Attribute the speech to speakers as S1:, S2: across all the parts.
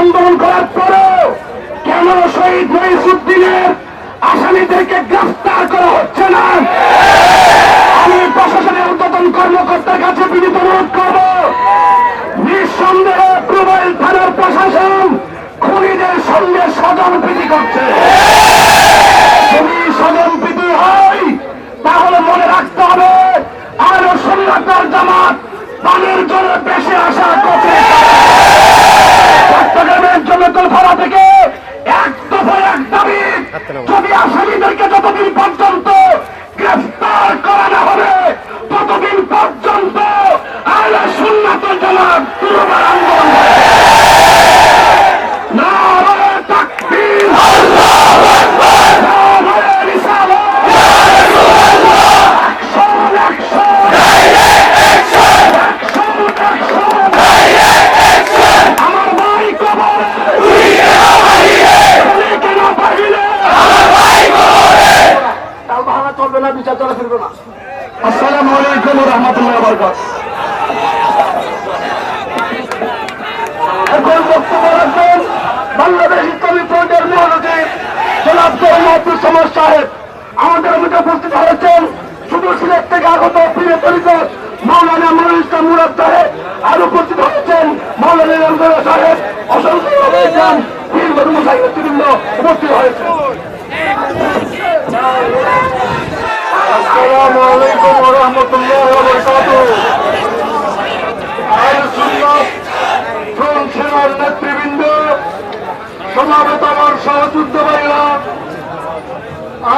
S1: আন্দোলন করার পরেও কেন শহীদ মহিসুদ্দিনের আসামিদেরকে গ্রেফতার করা হচ্ছে না? আমি প্রশাসনের উদ্বোধন কর্মকর্তার কাছে বিনীত অনুরোধ করব, নিঃসন্দেহে প্রোবাইল থানার প্রশাসন খুনিদের সঙ্গে স্বজন প্রীতি করছে। যদি স্বজন প্রীতি হয়, তাহলে মনে রাখতে হবে, আরও সন্ন্যাতার জামাত পানির জন্য বেশি আসা করতে জনকল ভাড়া থেকে এক দফা এক দাবি, যদি আসামিদেরকে যতদিন পর্যন্ত গ্রেফতার করা না হবে, ততদিন পর্যন্ত আলে সুন্নাত জামাত আমাদের মধ্যে উপস্থিত হয়েছেন শুধু সিলেট আগত প্রিয় পরিষদ মৌলানা মনুল ইসলাম মুরাদ সাহেব, আর উপস্থিত হয়েছেন মৌলানা রমজান সাহেব। অসংখ্য রয়েছেন পীর বরুম উপস্থিত হয়েছেন আসসালামু আলাইকুম ওয়া নেতৃবৃন্দ, সমাবেত আমার সহযুদ্ধ ভাইরা,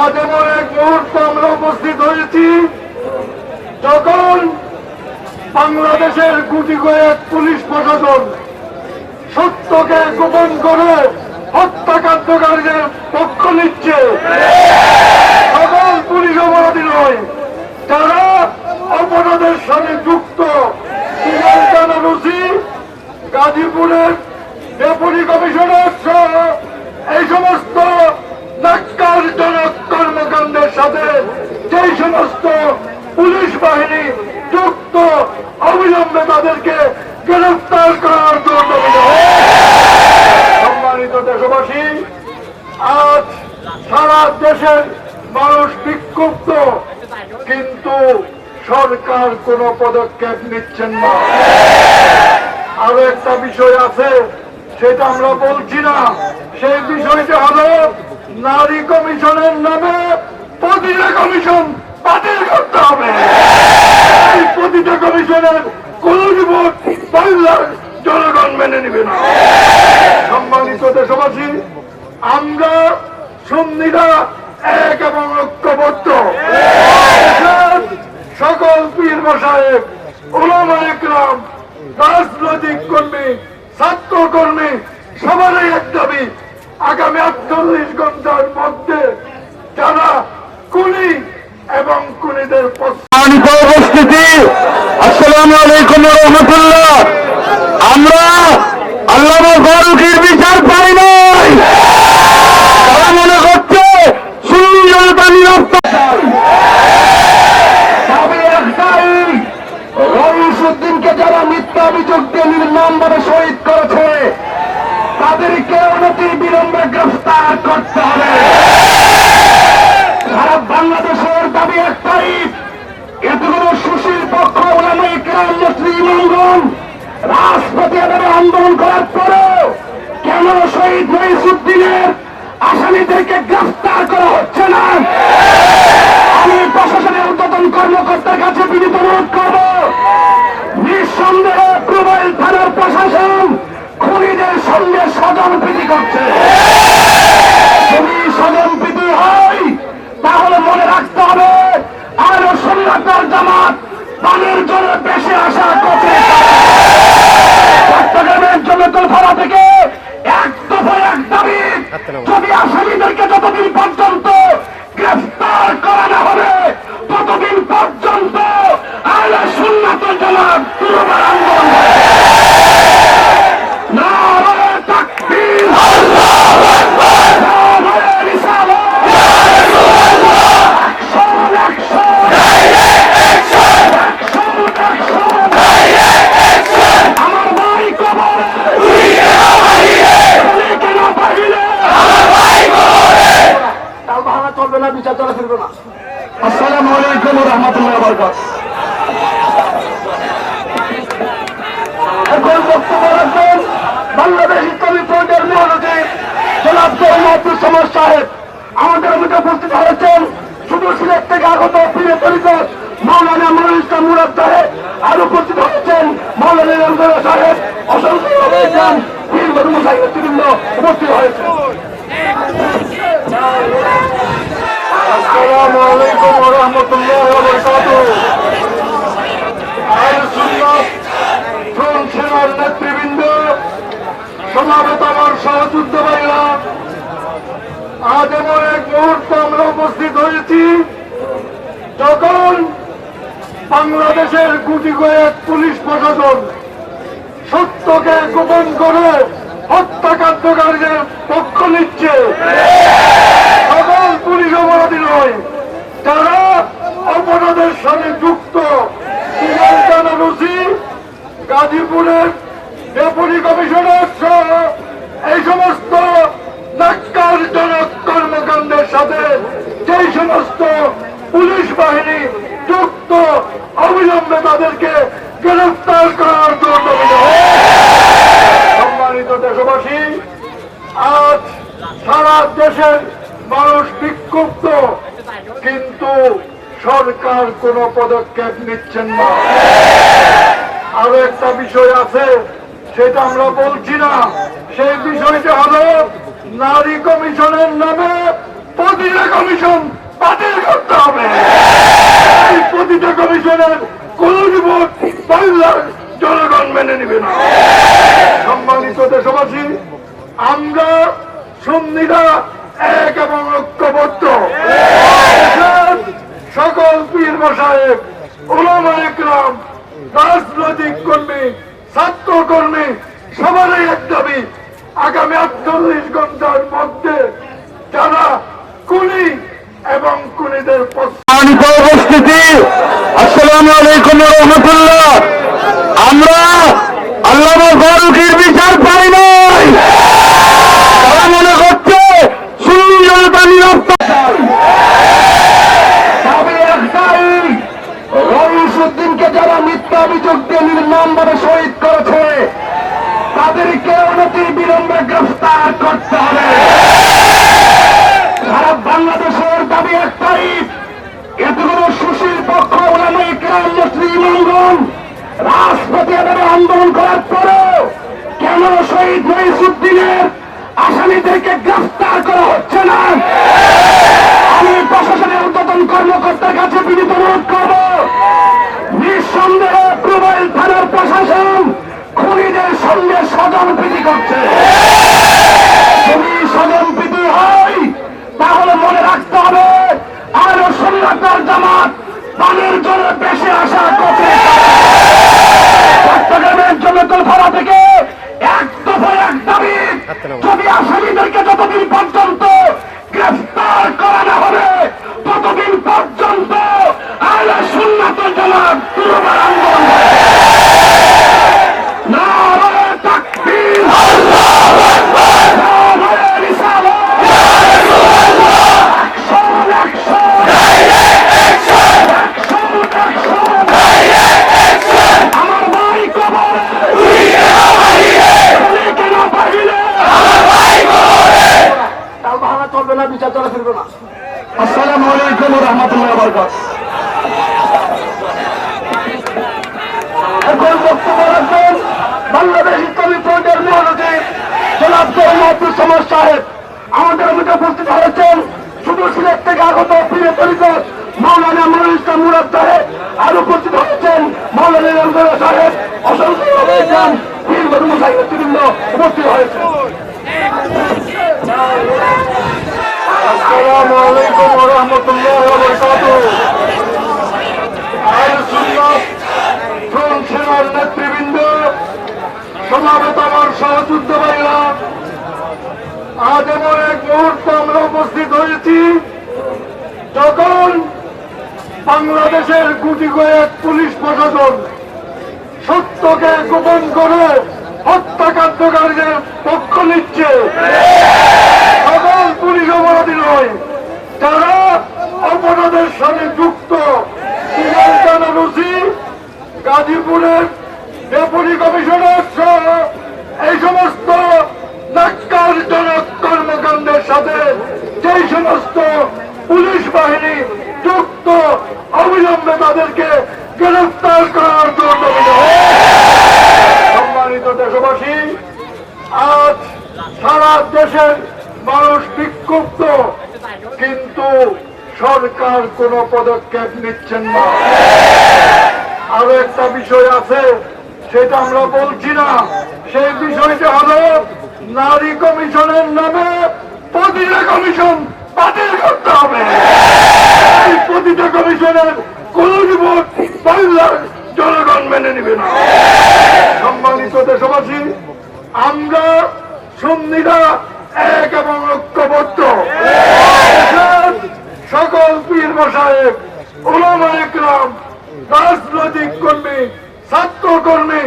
S1: আজ এমন এক মুহূর্তে আমরা উপস্থিত হয়েছি যখন বাংলাদেশের গুটি কয়েক পুলিশ প্রশাসন সত্যকে গোপন করে হত্যাকাণ্ডকারীদের পক্ষ নিচ্ছে। সকল পুলিশ অপরাধী নয়। যারা অপরাধের সাথে যুক্ত। গাজীপুরের ডেপুটি কমিশনার সহ এই সমস্ত কর্মকাণ্ডের সাথে যেই সমস্ত পুলিশ বাহিনী যুক্ত, অবিলম্বে তাদেরকে গ্রেফতার করার জন্য সম্মানিত দেশবাসী, আজ সারা দেশের মানুষ বিক্ষুব্ধ। সরকার কোনো পদক্ষেপ নিচ্ছেন না। আরও একটা বিষয় আছে, সেটা আমরা বলছি না। সেই বিষয়টা হলো, নারী কমিশনের নামে প্রতিটা কমিশন বাতিল করতে হবে। প্রতিটা কমিশনের কোন রিপোর্ট বাংলার জনগণ মেনে নিবে না। সম্মানিত দেশবাসী, আমরা সুন্নিরা এক এবং ঐক্যবদ্ধ দেশের রাজনৈতিক কর্মী, ছাত্র কর্মী, সবারই এক দাবি, আগামী আটচল্লিশ ঘণ্টার মধ্যে যারা কুলি এবং কুলিদের উপস্থিতি আসসালাম আলাইকুম রহমতুল্লাহ। শহীদ করেছে। তাদেরকে অনতি বিলম্বে গ্রেফতার করতে হবে। সারা বাংলাদেশের দাবি একটাই এতগুলো সুশীল পক্ষ রাজপথে এভাবে আন্দোলন করার পরেও কেন শহীদ মহিসুদ্দিনের আসামিদেরকে গ্রেফতার করা হচ্ছে না আমি প্রশাসনের উদ্বোধন কর্মকর্তার কাছে বিনীত অনুরোধ করব নিঃসন্দেহে প্রোবাইল থানার প্রশাসন খুনিদের সঙ্গে স্বজন প্রীতি করছে যদি স্বজন প্রীতি হয় তাহলে মনে রাখতে হবে আরও সন্ন্যাতার জামাত পানির জন্য বেশি আসা করতে চট্টগ্রামের জনকল ভাড়া থেকে এক দফা এক দাবি যদি আসামিদেরকে যতদিন পর্যন্ত গ্রেফতার করা না হবে ততদিন পর্যন্ত আলে সুন্নাত জামাত পুনরায় আন্দোলন করবে। নারায়ে তাকবীর! নারায়ে রিসালাত! Action, action! Action, action! আমার ভাই কবরে আলাইকুম রহমতুল্লাহ বরকত এখন বক্তব্য রাখবেন বাংলাদেশ ইসলামী ফ্রন্টের মহানজির জনাব মোহাম্মদ সমাজ সাহেব, আমাদের মধ্যে উপস্থিত হয়েছেন শুধু সিলেট থেকে আগত প্রিয় পরিষদ মৌলানা মনুল ইসলাম মুরাদ সাহেব আর উপস্থিত হয়েছেন মৌলানা সাহেব, অসংখ্য সাহেব উপস্থিত হয়েছেন। আসসালামু সমাবেত আমার সহযুদ্ধ ভাইরা আজ এমন এক মুহূর্ত আমরা উপস্থিত হয়েছি। যখন বাংলাদেশের গুটি কয়েক পুলিশ প্রশাসন সত্যকে গোপন করে হত্যাকাণ্ডকারীদের পক্ষ নিচ্ছে সকল পুলিশ অপরাধী নয়, যারা অপরাধের সাথে যুক্ত। গাজীপুরের ডেপুটি কমিশনার সহ এই সমস্ত নাক্কারজনক কর্মকাণ্ডের সাথে যেই সমস্ত পুলিশ বাহিনী যুক্ত অবিলম্বে তাদেরকে গ্রেফতার করার জন্য সম্মানিত দেশবাসী, আজ সারা দেশের মানুষ বিক্ষুব্ধ, কিন্তু সরকার কোন পদক্ষেপ নিচ্ছেন না। আরও একটা বিষয় আছে, সেটা আমরা বলছি না। সেই বিষয়টা হলো নারী কমিশনের নামে প্রতিটা কমিশন বাতিল করতে হবে। এই প্রতিটা কমিশনের কোন রিপোর্ট বাংলার জনগণ মেনে নেবে না। সম্মানিত দেশবাসী, আমরা সন্ধিরা এক এবং ঐক্যবদ্ধ। সকল পীর মশায়েব ওলামা একরাম, রাজনৈতিক কর্মী, ছাত্র কর্মী, সবারই এক দাবি, আগামী আটচল্লিশ ঘণ্টার মধ্যে যারা কুলি এবং আসসালামু আলাইকুম রহমতুল্লাহ। আমরা আল্লাহ গরুকির বিচার পাই নাই তারা মনে করছে সুন্দরতা নিরাপত্তা দাবি একটাই রইসুদ্দিনকে যারা মিথ্যা অভিযোগ দিয়ে নির্মমভাবে শহীদ করেছে তাদেরকে অনতি বিলম্বে গ্রেফতার করতে হবে সারা বাংলাদেশের দাবি একটাই এতগুলো সুশীল পক্ষ ওলামাই কেরাম মুসলিম ইমামগণ রাজপথে এভাবে আন্দোলন করার পরেও কেন শহীদ মহিসুদ্দিনের আসামিদেরকে গ্রেফতার করা হচ্ছে না? আমি প্রশাসনের উদ্বোধন কর্মকর্তার কাছে বিনীত অনুরোধ করব, নিঃসন্দেহে প্রবাইল থানার প্রশাসন খুনিদের সঙ্গে স্বজন প্রীতি করছে যদি স্বজন প্রীতি হয় তাহলে মনে রাখতে হবে আর সন্ন্যাতার জামাত পানির জন্য বেশি আশা করছে চট্টগ্রামের জনতল ভাড়া থেকে এক দফা এক দাবি যদি আসামিদেরকে যতদিন পর্যন্ত গ্রেফতার করা না হবে ততদিন পর্যন্ত আলে সুন্নাত জামাত পুনরায় আন্দোলন করবে। নারায়ে তাকবীর! নারায়ে রিসালাত! Action, action! Action, action! আমার ভাই কবরে গুলি কেন বাহিরে তাল বাহানা চলবে না বিচার চলা ফিরবে না আসসালামু আলাইকুম রহমতুল্লাহ বরকত এখন বক্তব্য রাখবেন বাংলাদেশ ইসলামী ফ্রন্টের মহানজির জনাব মোহাম্মদ সমাজ সাহেব আমাদের মধ্যে উপস্থিত হয়েছেন শুধু সিলেট থেকে আগত প্রিয় পরিষদ মৌলানা মনুল ইসলাম মুরাদ সাহেব আর উপস্থিত হয়েছেন মৌলানা রমজান সাহেব অসংখ্য রয়েছেন পীর বদুম সাহেব নেতৃবৃন্দ উপস্থিত হয়েছেন আসসালামু আলাইকুম ওয়া রাহমাতুল্লাহি ওয়া বারাকাতুহু আল সুন্নাত সেনার নেতৃবৃন্দ, সমাবেত আমার সহযুদ্ধ ভাইরা আজ এমন এক মুহূর্ত আমরা উপস্থিত হয়েছি, যখন বাংলাদেশের গুটি কয়েক পুলিশ প্রশাসন সত্যকে গোপন করে হত্যাকাণ্ডকারীদের পক্ষ নিচ্ছে। সকল পুলিশ অপরাধী নয় যারা অপরাধের সাথে যুক্ত
S2: অবিলম্বে তাদেরকে গ্রেফতার করার জন্য সম্মানিত দেশবাসী আজ সারা দেশের মানুষ বিক্ষুব্ধ কিন্তু সরকার কোনো পদক্ষেপ নিচ্ছেন না। আরও একটা বিষয় আছে, সেটা আমরা বলছি না। সেই বিষয়টা হলো, নারী কমিশনের নামে প্রতিটা কমিশন বাতিল করতে হবে। প্রতিটা কমিশনের কোন রিপোর্ট বাংলার জনগণ মেনে নেবে না। সম্মানিত দেশবাসী, আমরা সুন্নিরা এক এবং ঐক্যবদ্ধ সকল পীর মশায়েব ওলামা একরাম রাজনৈতিক কর্মী ছাত্র কর্মী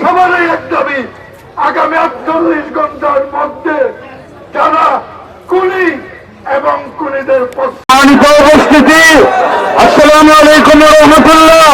S2: সবারই এক দাবি, আগামী আটচল্লিশ ঘণ্টার মধ্যে যারা কুলি এবং কুলিদের
S1: উপস্থিতি আসসালামু আলাইকুম রহমতুল্লাহ।